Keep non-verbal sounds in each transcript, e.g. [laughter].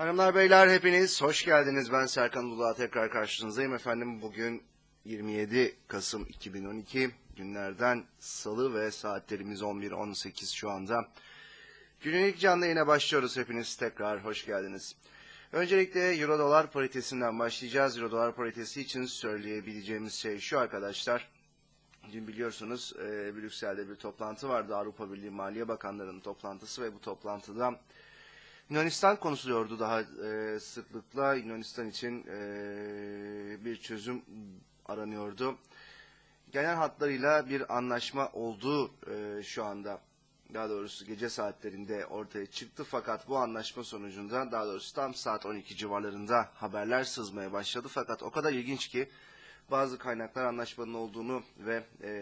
Hanımlar beyler hepiniz hoş geldiniz. Ben Serkan Uludağ tekrar karşınızdayım efendim. Bugün 27 Kasım 2012 günlerden salı ve saatlerimiz 11.18 şu anda. Günün ilk canlı yayına başlıyoruz hepiniz tekrar hoş geldiniz. Öncelikle Euro dolar paritesinden başlayacağız. Euro dolar paritesi için söyleyebileceğimiz şey şu arkadaşlar. Dün biliyorsunuz e, Brüksel'de bir toplantı vardı. Avrupa Birliği Maliye Bakanları'nın toplantısı ve bu toplantıda Yunanistan konuşuluyordu daha e, sıklıkla. Yunanistan için e, bir çözüm aranıyordu. Genel hatlarıyla bir anlaşma olduğu e, şu anda daha doğrusu gece saatlerinde ortaya çıktı. Fakat bu anlaşma sonucunda daha doğrusu tam saat 12 civarlarında haberler sızmaya başladı. Fakat o kadar ilginç ki bazı kaynaklar anlaşmanın olduğunu ve e,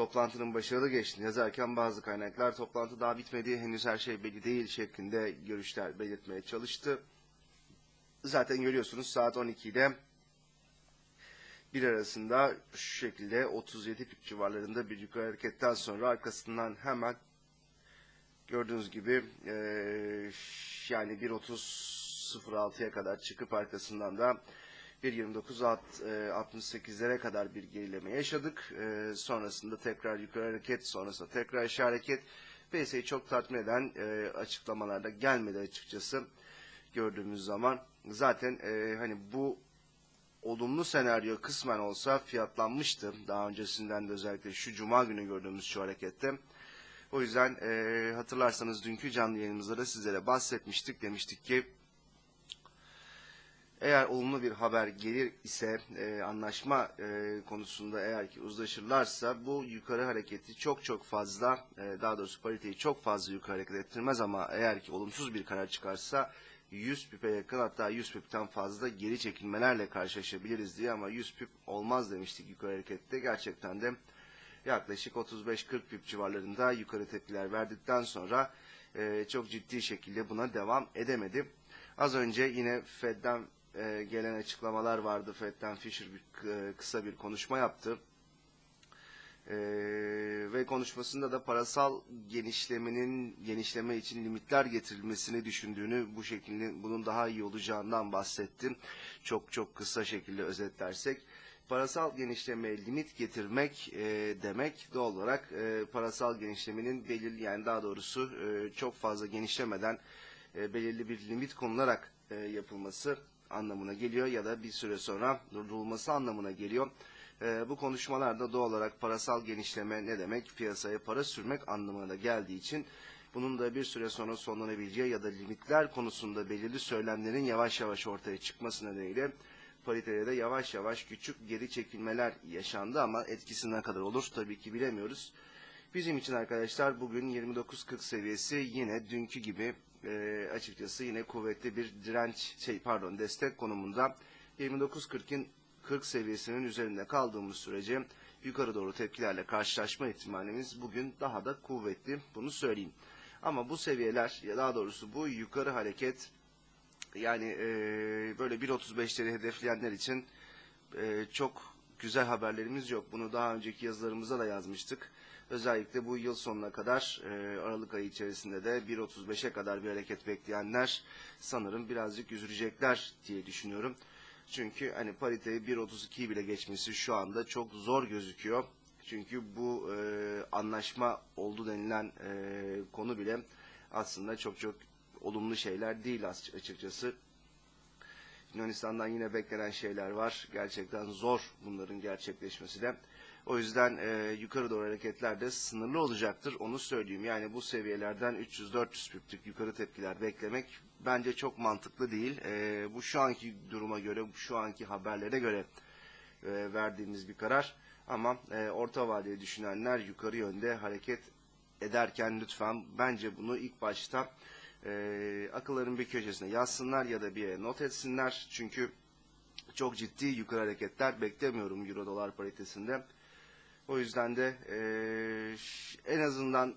toplantının başarılı geçtiğini yazarken bazı kaynaklar toplantı daha bitmedi, henüz her şey belli değil şeklinde görüşler belirtmeye çalıştı. Zaten görüyorsunuz saat 12'de bir arasında şu şekilde 37 pip civarlarında bir yukarı hareketten sonra arkasından hemen gördüğünüz gibi eee yani 1.30.06'ya kadar çıkıp arkasından da 1.29.68'lere kadar bir gerileme yaşadık. Eee, sonrasında tekrar yukarı hareket, sonrasında tekrar aşağı hareket. PSA'yı çok tatmin eden eee, açıklamalarda gelmedi açıkçası gördüğümüz zaman. Zaten eee, hani bu olumlu senaryo kısmen olsa fiyatlanmıştı. Daha öncesinden de özellikle şu cuma günü gördüğümüz şu harekette. O yüzden eee, hatırlarsanız dünkü canlı yayınımızda da sizlere bahsetmiştik. Demiştik ki eğer olumlu bir haber gelir ise e, anlaşma e, konusunda eğer ki uzlaşırlarsa bu yukarı hareketi çok çok fazla e, daha doğrusu pariteyi çok fazla yukarı hareket ettirmez ama eğer ki olumsuz bir karar çıkarsa 100 pipe yakın hatta 100 pipten fazla geri çekilmelerle karşılaşabiliriz diye ama 100 pip olmaz demiştik yukarı harekette. Gerçekten de yaklaşık 35-40 pip civarlarında yukarı tepkiler verdikten sonra e, çok ciddi şekilde buna devam edemedi. Az önce yine Fed'den e, gelen açıklamalar vardı. Fed'den Fisher bir, e, kısa bir konuşma yaptı. E, ve konuşmasında da parasal genişlemenin genişleme için limitler getirilmesini düşündüğünü bu şekilde bunun daha iyi olacağından bahsetti. Çok çok kısa şekilde özetlersek parasal genişlemeye limit getirmek e, demek doğal olarak e, parasal genişlemenin belirli yani daha doğrusu e, çok fazla genişlemeden e, belirli bir limit konularak e, yapılması anlamına geliyor ya da bir süre sonra durdurulması anlamına geliyor. E, bu konuşmalarda doğal olarak parasal genişleme ne demek? Piyasaya para sürmek anlamına da geldiği için bunun da bir süre sonra sonlanabileceği ya da limitler konusunda belirli söylemlerin yavaş yavaş ortaya çıkması nedeniyle paritede de yavaş yavaş küçük geri çekilmeler yaşandı ama etkisi ne kadar olur tabii ki bilemiyoruz. Bizim için arkadaşlar bugün 29.40 seviyesi yine dünkü gibi e, açıkçası yine kuvvetli bir direnç şey pardon destek konumunda 29.40'in 40 seviyesinin üzerinde kaldığımız sürece yukarı doğru tepkilerle karşılaşma ihtimalimiz bugün daha da kuvvetli bunu söyleyeyim. Ama bu seviyeler ya daha doğrusu bu yukarı hareket yani e, böyle 1.35'leri hedefleyenler için e, çok güzel haberlerimiz yok. Bunu daha önceki yazılarımızda da yazmıştık. Özellikle bu yıl sonuna kadar e, Aralık ayı içerisinde de 1.35'e kadar bir hareket bekleyenler sanırım birazcık üzülecekler diye düşünüyorum. Çünkü hani pariteyi 1.32'yi bile geçmesi şu anda çok zor gözüküyor. Çünkü bu e, anlaşma oldu denilen e, konu bile aslında çok çok olumlu şeyler değil açıkçası. Yunanistan'dan yine beklenen şeyler var. Gerçekten zor bunların gerçekleşmesi de. O yüzden e, yukarı doğru hareketler de sınırlı olacaktır. Onu söyleyeyim. Yani bu seviyelerden 300-400 piplik yukarı tepkiler beklemek bence çok mantıklı değil. E, bu şu anki duruma göre, şu anki haberlere göre e, verdiğimiz bir karar. Ama e, orta vadeli düşünenler yukarı yönde hareket ederken lütfen bence bunu ilk başta e, akılların bir köşesine yazsınlar ya da bir yere not etsinler. Çünkü çok ciddi yukarı hareketler beklemiyorum euro dolar paritesinde. O yüzden de e, en azından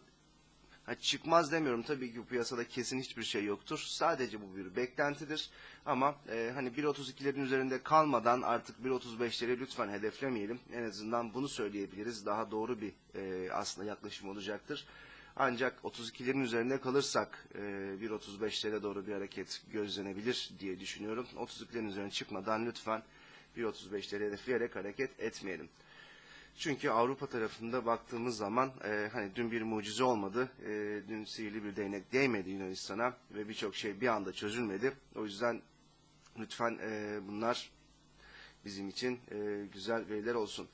ha, çıkmaz demiyorum tabii ki piyasada kesin hiçbir şey yoktur. Sadece bu bir beklentidir. Ama e, hani 1.32'lerin üzerinde kalmadan artık 1.35'leri lütfen hedeflemeyelim. En azından bunu söyleyebiliriz. Daha doğru bir e, aslında yaklaşım olacaktır. Ancak 32'lerin üzerinde kalırsak e, 1.35'lere doğru bir hareket gözlenebilir diye düşünüyorum. 32'lerin üzerine çıkmadan lütfen 1.35'leri hedefleyerek hareket etmeyelim. Çünkü Avrupa tarafında baktığımız zaman e, hani dün bir mucize olmadı. E, dün sihirli bir değnek değmedi Yunanistan'a ve birçok şey bir anda çözülmedi. O yüzden lütfen e, bunlar bizim için e, güzel veriler olsun.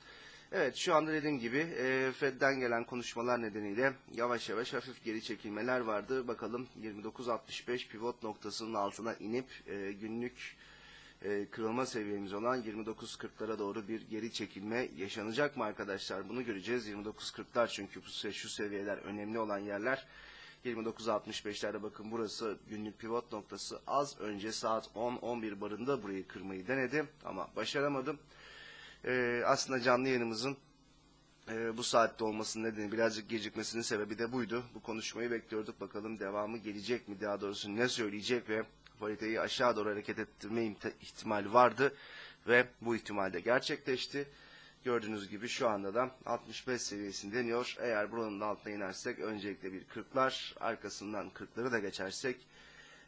Evet şu anda dediğim gibi e, Fed'den gelen konuşmalar nedeniyle yavaş yavaş hafif geri çekilmeler vardı. Bakalım 29.65 pivot noktasının altına inip e, günlük e, kırılma seviyemiz olan 29.40'lara doğru bir geri çekilme yaşanacak mı arkadaşlar? Bunu göreceğiz. 29.40'lar çünkü bu şu seviyeler önemli olan yerler. 29.65'lerde bakın burası günlük pivot noktası. Az önce saat 10-11 barında burayı kırmayı denedim ama başaramadım. Ee, aslında canlı yayınımızın e, bu saatte olmasının nedeni birazcık gecikmesinin sebebi de buydu. Bu konuşmayı bekliyorduk. Bakalım devamı gelecek mi? Daha doğrusu ne söyleyecek ve paritayı aşağı doğru hareket ettirme ihtimali vardı ve bu ihtimal de gerçekleşti. Gördüğünüz gibi şu anda da 65 seviyesini deniyor. Eğer buranın altına inersek öncelikle bir 40'lar arkasından 40'ları da geçersek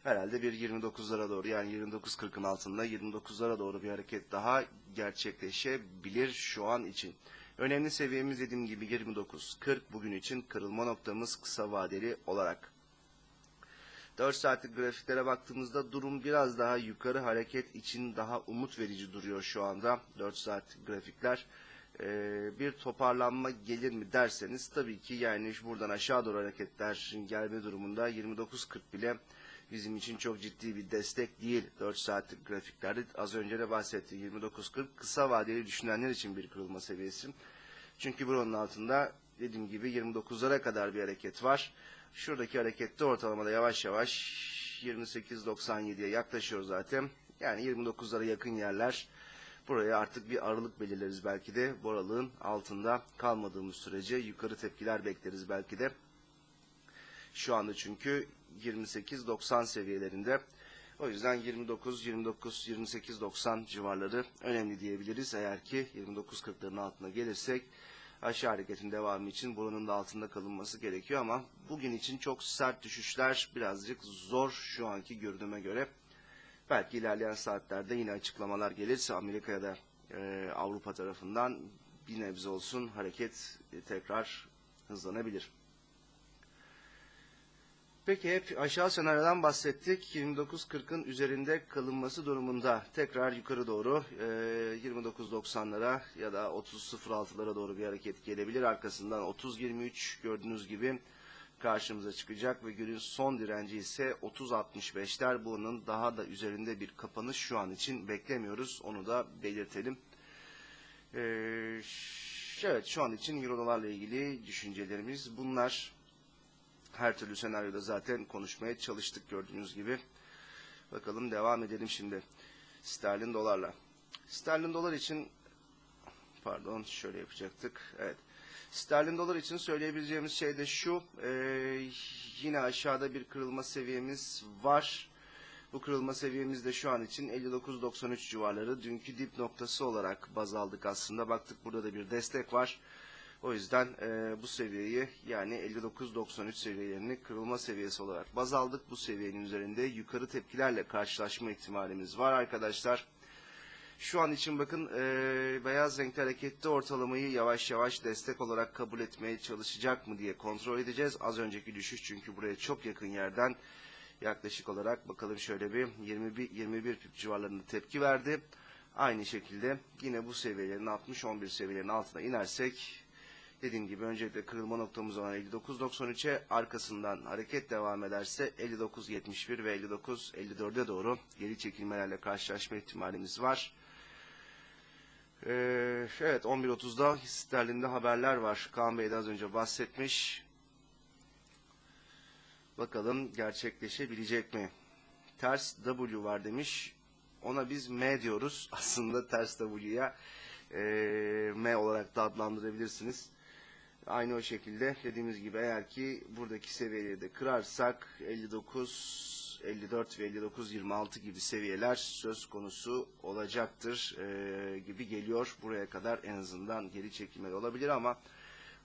herhalde bir 29'lara doğru yani 29.40'ın altında 29'lara doğru bir hareket daha gerçekleşebilir şu an için. Önemli seviyemiz dediğim gibi 29.40 bugün için kırılma noktamız kısa vadeli olarak. 4 saatlik grafiklere baktığımızda durum biraz daha yukarı hareket için daha umut verici duruyor şu anda 4 saatlik grafikler. Ee, bir toparlanma gelir mi derseniz tabii ki yani buradan aşağı doğru hareketler gelme durumunda 29.40 bile bizim için çok ciddi bir destek değil 4 saatlik grafiklerde. Az önce de bahsettiğim 29.40 kısa vadeli düşünenler için bir kırılma seviyesi. Çünkü buranın altında dediğim gibi 29'lara kadar bir hareket var. Şuradaki harekette ortalamada yavaş yavaş 28.97'ye yaklaşıyor zaten. Yani 29'lara yakın yerler. Buraya artık bir aralık belirleriz belki de. Bu aralığın altında kalmadığımız sürece yukarı tepkiler bekleriz belki de. Şu anda çünkü 28.90 seviyelerinde. O yüzden 29, 29, 28, 90 civarları önemli diyebiliriz. Eğer ki 29.40'ların altına gelirsek aşağı hareketin devamı için buranın da altında kalınması gerekiyor ama bugün için çok sert düşüşler birazcık zor şu anki görünüme göre. Belki ilerleyen saatlerde yine açıklamalar gelirse Amerika'ya da e, Avrupa tarafından bir nebze olsun hareket e, tekrar hızlanabilir. Peki hep aşağı senaryodan bahsettik. 29.40'ın üzerinde kalınması durumunda tekrar yukarı doğru e, 29.90'lara ya da 30.06'lara doğru bir hareket gelebilir. Arkasından 30.23 gördüğünüz gibi karşımıza çıkacak ve günün son direnci ise 30.65'ler. Bunun daha da üzerinde bir kapanış şu an için beklemiyoruz. Onu da belirtelim. E, evet şu an için Euro dolarla ilgili düşüncelerimiz bunlar her türlü senaryoda zaten konuşmaya çalıştık gördüğünüz gibi. Bakalım devam edelim şimdi. Sterlin dolarla. Sterlin dolar için pardon şöyle yapacaktık. Evet. Sterlin dolar için söyleyebileceğimiz şey de şu. E, yine aşağıda bir kırılma seviyemiz var. Bu kırılma seviyemiz de şu an için 59.93 civarları. Dünkü dip noktası olarak baz aldık aslında. Baktık burada da bir destek var. O yüzden e, bu seviyeyi yani 59.93 seviyelerini kırılma seviyesi olarak baz aldık. Bu seviyenin üzerinde yukarı tepkilerle karşılaşma ihtimalimiz var arkadaşlar. Şu an için bakın e, beyaz renkli hareketli ortalamayı yavaş yavaş destek olarak kabul etmeye çalışacak mı diye kontrol edeceğiz. Az önceki düşüş çünkü buraya çok yakın yerden yaklaşık olarak bakalım şöyle bir 21, 21 pip civarlarında tepki verdi. Aynı şekilde yine bu seviyelerin 60-11 seviyelerinin altına inersek Dediğim gibi öncelikle kırılma noktamız olan 59.93'e arkasından hareket devam ederse 59.71 ve 59.54'e doğru geri çekilmelerle karşılaşma ihtimalimiz var. Ee, evet 11.30'da sterlinde haberler var. Kaan Bey de az önce bahsetmiş. Bakalım gerçekleşebilecek mi? Ters W var demiş. Ona biz M diyoruz. [laughs] Aslında ters W'ya e, M olarak da adlandırabilirsiniz. Aynı o şekilde dediğimiz gibi eğer ki buradaki seviyeleri de kırarsak 59, 54 ve 59, 26 gibi seviyeler söz konusu olacaktır e, gibi geliyor. Buraya kadar en azından geri çekilmeli olabilir ama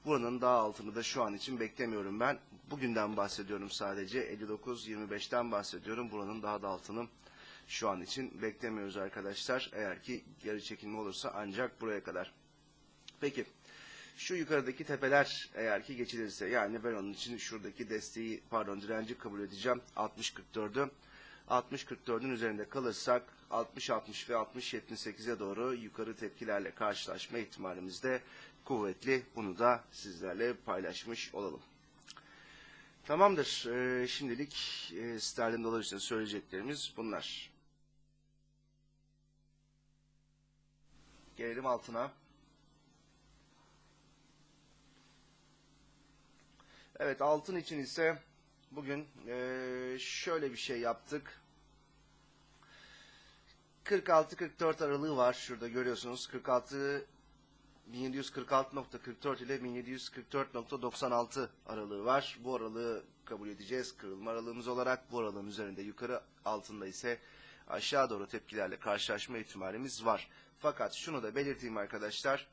Buranın daha altını da şu an için beklemiyorum ben. Bugünden bahsediyorum sadece. 59-25'ten bahsediyorum. Buranın daha da altını şu an için beklemiyoruz arkadaşlar. Eğer ki geri çekilme olursa ancak buraya kadar. Peki. Şu yukarıdaki tepeler eğer ki geçilirse yani ben onun için şuradaki desteği pardon direnci kabul edeceğim 60-44'ü 60-44'ün üzerinde kalırsak 60-60 ve 60-78'e doğru yukarı tepkilerle karşılaşma ihtimalimiz de kuvvetli. Bunu da sizlerle paylaşmış olalım. Tamamdır. Ee, şimdilik e, sterlin dolar için söyleyeceklerimiz bunlar. Gelelim altına. Evet altın için ise bugün eee, şöyle bir şey yaptık. 46-44 aralığı var şurada görüyorsunuz. 46 1746.44 ile 1744.96 aralığı var. Bu aralığı kabul edeceğiz kırılma aralığımız olarak. Bu aralığın üzerinde yukarı altında ise aşağı doğru tepkilerle karşılaşma ihtimalimiz var. Fakat şunu da belirteyim arkadaşlar.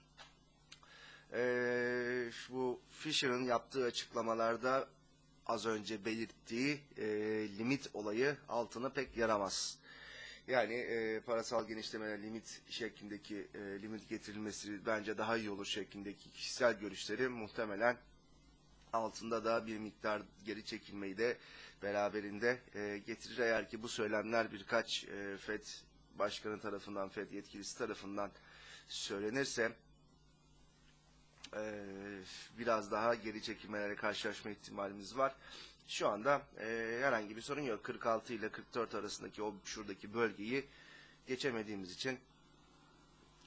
Ee, bu Fisher'ın yaptığı açıklamalarda az önce belirttiği e, limit olayı altına pek yaramaz. Yani e, parasal genişleme limit şeklindeki e, limit getirilmesi bence daha iyi olur şeklindeki kişisel görüşleri muhtemelen altında da bir miktar geri çekilmeyi de beraberinde e, getirir. Eğer ki bu söylemler birkaç e, FED başkanı tarafından, FED yetkilisi tarafından söylenirse e, biraz daha geri çekilmelere karşılaşma ihtimalimiz var. Şu anda e, herhangi bir sorun yok. 46 ile 44 arasındaki o şuradaki bölgeyi geçemediğimiz için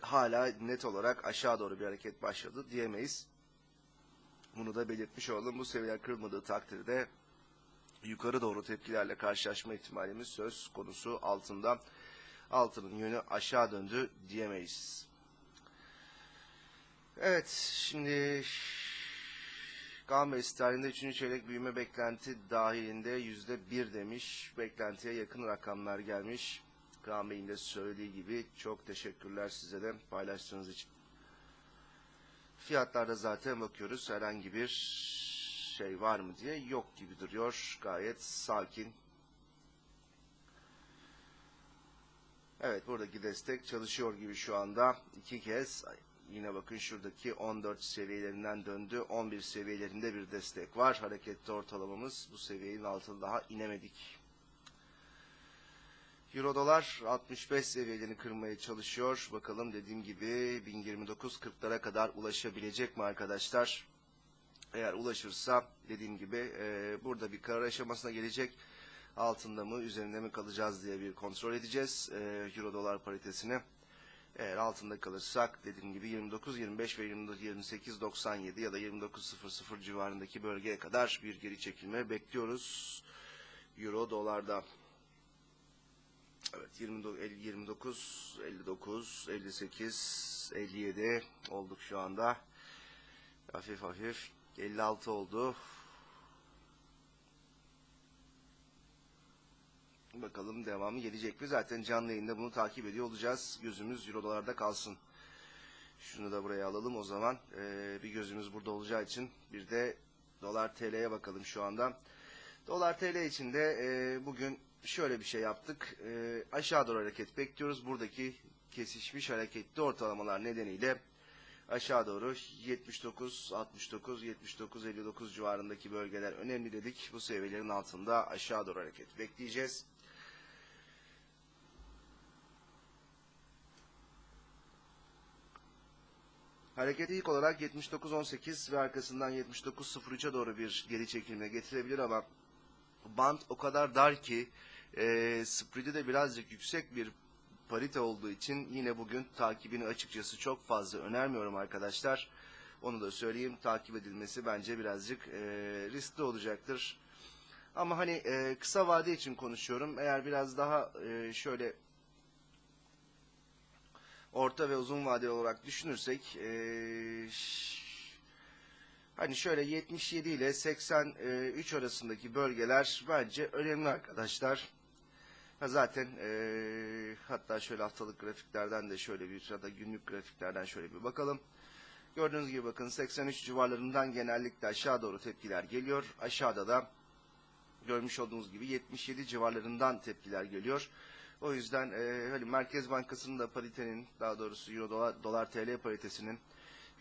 hala net olarak aşağı doğru bir hareket başladı diyemeyiz. Bunu da belirtmiş olalım. Bu seviyeler kırılmadığı takdirde yukarı doğru tepkilerle karşılaşma ihtimalimiz söz konusu altında. Altının yönü aşağı döndü diyemeyiz. Evet, şimdi Bey sterlinde 3. çeyrek büyüme beklenti dahilinde yüzde bir demiş. Beklentiye yakın rakamlar gelmiş. Kaan Bey'in de söylediği gibi çok teşekkürler size de paylaştığınız için. Fiyatlarda zaten bakıyoruz herhangi bir şey var mı diye yok gibi duruyor. Gayet sakin. Evet buradaki destek çalışıyor gibi şu anda. iki kez Yine bakın şuradaki 14 seviyelerinden döndü. 11 seviyelerinde bir destek var. Hareketli ortalamamız bu seviyenin altına daha inemedik. Euro dolar 65 seviyelerini kırmaya çalışıyor. Bakalım dediğim gibi 1029.40'lara kadar ulaşabilecek mi arkadaşlar? Eğer ulaşırsa dediğim gibi e, burada bir karar aşamasına gelecek. Altında mı üzerinde mi kalacağız diye bir kontrol edeceğiz. E, Euro dolar paritesini. Eğer altında kalırsak dediğim gibi 29, 25 ve 28, 97 ya da 29.00 civarındaki bölgeye kadar bir geri çekilme bekliyoruz. Euro dolarda. Evet 29, 59, 58, 57 olduk şu anda. Hafif hafif 56 oldu. Bakalım devamı gelecek mi? Zaten canlı yayında bunu takip ediyor olacağız. Gözümüz euro dolarda kalsın. Şunu da buraya alalım o zaman. Ee, bir gözümüz burada olacağı için bir de dolar TL'ye bakalım şu anda. Dolar TL için de e, bugün şöyle bir şey yaptık. E, aşağı doğru hareket bekliyoruz. Buradaki kesişmiş hareketli ortalamalar nedeniyle aşağı doğru 79, 69, 79, 59 civarındaki bölgeler önemli dedik. Bu seviyelerin altında aşağı doğru hareket bekleyeceğiz. Hareket ilk olarak 79.18 ve arkasından 79.03'e doğru bir geri çekilme getirebilir ama band o kadar dar ki e, spread'i de birazcık yüksek bir parite olduğu için yine bugün takibini açıkçası çok fazla önermiyorum arkadaşlar. Onu da söyleyeyim takip edilmesi bence birazcık e, riskli olacaktır. Ama hani e, kısa vade için konuşuyorum. Eğer biraz daha e, şöyle orta ve uzun vadeli olarak düşünürsek e, hani şöyle 77 ile 83 arasındaki bölgeler bence önemli arkadaşlar. Zaten e, hatta şöyle haftalık grafiklerden de şöyle bir ya da günlük grafiklerden şöyle bir bakalım. Gördüğünüz gibi bakın 83 civarlarından genellikle aşağı doğru tepkiler geliyor. Aşağıda da görmüş olduğunuz gibi 77 civarlarından tepkiler geliyor. O yüzden e, hani Merkez Bankası'nın da paritenin daha doğrusu Euro dolar, dolar TL paritesinin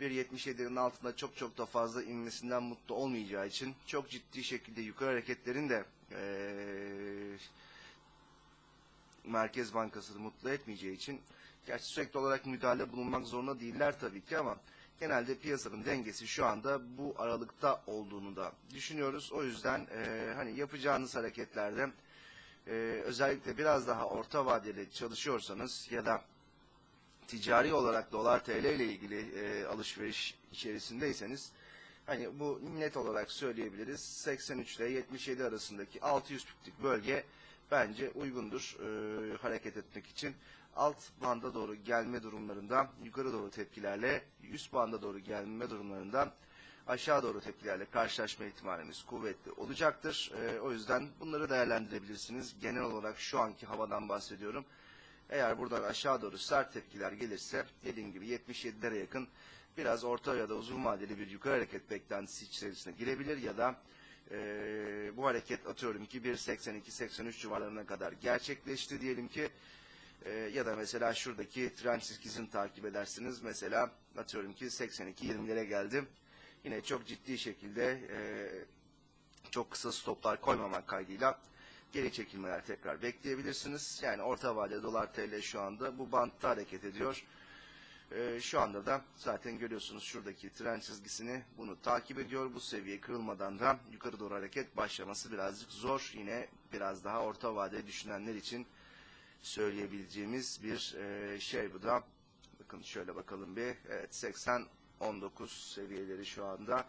1.77'nin altında çok çok da fazla inmesinden mutlu olmayacağı için çok ciddi şekilde yukarı hareketlerin de e, Merkez Bankası mutlu etmeyeceği için gerçi sürekli olarak müdahale bulunmak zorunda değiller tabii ki ama genelde piyasanın dengesi şu anda bu aralıkta olduğunu da düşünüyoruz. O yüzden e, hani yapacağınız hareketlerde e, özellikle biraz daha orta vadeli çalışıyorsanız ya da ticari olarak dolar TL ile ilgili e, alışveriş içerisindeyseniz hani bu net olarak söyleyebiliriz 83 ile 77 arasındaki 600 piplik bölge bence uygundur e, hareket etmek için. Alt banda doğru gelme durumlarında yukarı doğru tepkilerle üst banda doğru gelme durumlarında aşağı doğru tepkilerle karşılaşma ihtimalimiz kuvvetli olacaktır. E, o yüzden bunları değerlendirebilirsiniz. Genel olarak şu anki havadan bahsediyorum. Eğer buradan aşağı doğru sert tepkiler gelirse dediğim gibi 77'lere yakın biraz orta ya da uzun vadeli bir yukarı hareket beklentisi içerisine girebilir ya da e, bu hareket atıyorum ki 1.82-83 civarlarına kadar gerçekleşti diyelim ki e, ya da mesela şuradaki trend çizgisini takip edersiniz. Mesela atıyorum ki 82-20'lere geldim. Yine çok ciddi şekilde e, çok kısa stoplar koymamak kaydıyla geri çekilmeler tekrar bekleyebilirsiniz. Yani orta vadede dolar TL şu anda bu bantta hareket ediyor. Ee, şu anda da zaten görüyorsunuz şuradaki tren çizgisini bunu takip ediyor. Bu seviye kırılmadan da yukarı doğru hareket başlaması birazcık zor. Yine biraz daha orta vadeli düşünenler için söyleyebileceğimiz bir e, şey bu da. Bakın şöyle bakalım bir. Evet 80-19 seviyeleri şu anda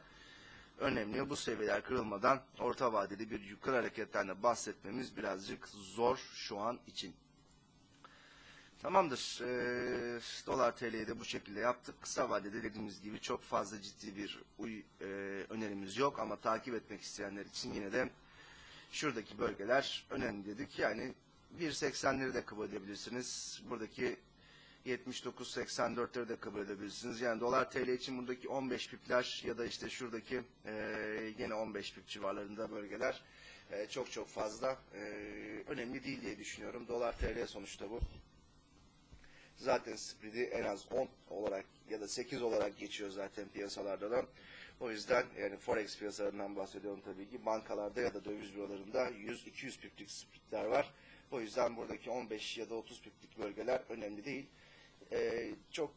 önemli. Bu seviyeler kırılmadan orta vadeli bir yukarı hareketten bahsetmemiz birazcık zor şu an için. Tamamdır. Ee, dolar TL'yi de bu şekilde yaptık. Kısa vadede dediğimiz gibi çok fazla ciddi bir uy, e, önerimiz yok ama takip etmek isteyenler için yine de şuradaki bölgeler önemli dedik. Yani 1.80'leri de kabul edebilirsiniz. Buradaki 79-84'leri de kabul edebilirsiniz. Yani dolar TL için buradaki 15 pipler ya da işte şuradaki e, yine 15 pip civarlarında bölgeler e, çok çok fazla e, önemli değil diye düşünüyorum. Dolar TL sonuçta bu. Zaten spread'i en az 10 olarak ya da 8 olarak geçiyor zaten piyasalarda da. O yüzden yani forex piyasalarından bahsediyorum tabii ki. Bankalarda ya da döviz bürolarında 100-200 piplik spread'ler var. O yüzden buradaki 15 ya da 30 piplik bölgeler önemli değil. Ee, çok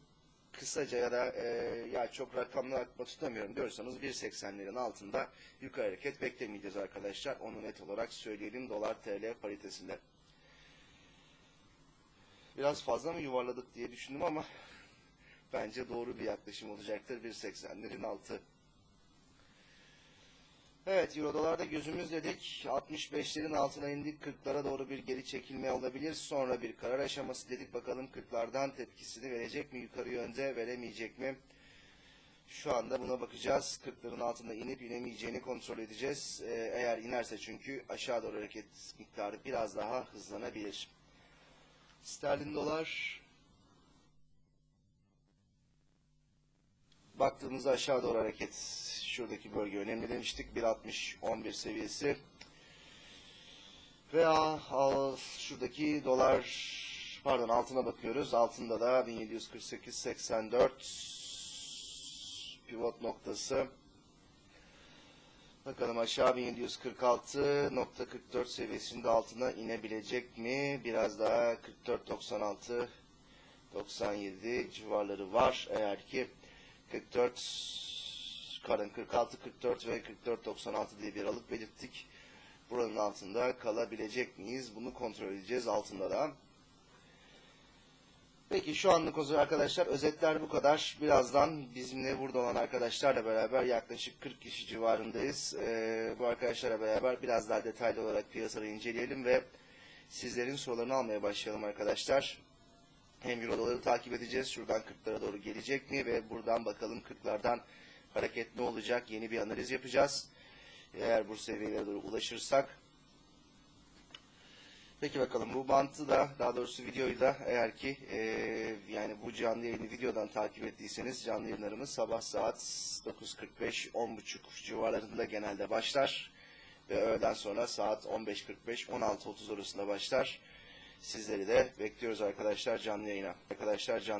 kısaca ya da e, ya çok rakamlı aklıma tutamıyorum diyorsanız 1.80'lerin altında yukarı hareket beklemeyeceğiz arkadaşlar. Onu net olarak söyleyelim dolar TL paritesinde. Biraz fazla mı yuvarladık diye düşündüm ama bence doğru bir yaklaşım olacaktır. 1.80'lerin altı. Evet Euro dolarda gözümüz dedik. 65'lerin altına indik. 40'lara doğru bir geri çekilme olabilir. Sonra bir karar aşaması dedik. Bakalım 40'lardan tepkisini verecek mi? Yukarı yönde veremeyecek mi? Şu anda buna bakacağız. 40'ların altında inip inemeyeceğini kontrol edeceğiz. Ee, eğer inerse çünkü aşağı doğru hareket miktarı biraz daha hızlanabilir. Sterlin dolar baktığımızda aşağı doğru hareket. Şuradaki bölge önemli demiştik. 1.60-11 seviyesi. Veya al, şuradaki dolar pardon altına bakıyoruz. Altında da 1748-84 pivot noktası. Bakalım aşağı 1746.44 seviyesinde altına inebilecek mi? Biraz daha 44.96 97 civarları var. Eğer ki 44 karın 46 44 ve 44 96 diye bir aralık belirttik. Buranın altında kalabilecek miyiz? Bunu kontrol edeceğiz altında da. Peki şu anlık o zaman arkadaşlar özetler bu kadar. Birazdan bizimle burada olan arkadaşlarla beraber yaklaşık 40 kişi civarındayız. Ee, bu arkadaşlarla beraber biraz daha detaylı olarak piyasaları inceleyelim ve sizlerin sorularını almaya başlayalım arkadaşlar. Hem euro doları takip edeceğiz. Şuradan 40'lara doğru gelecek mi ve buradan bakalım 40'lardan hareket ne olacak? Yeni bir analiz yapacağız. Eğer bu seviyelere doğru ulaşırsak Peki bakalım bu bantı da daha doğrusu videoyu da eğer ki e, yani bu canlı yayını videodan takip ettiyseniz canlı yayınlarımız sabah saat 9.45-10.30 civarlarında genelde başlar. Ve öğleden sonra saat 15.45-16.30 arasında başlar. Sizleri de bekliyoruz arkadaşlar canlı yayına. Arkadaşlar canlı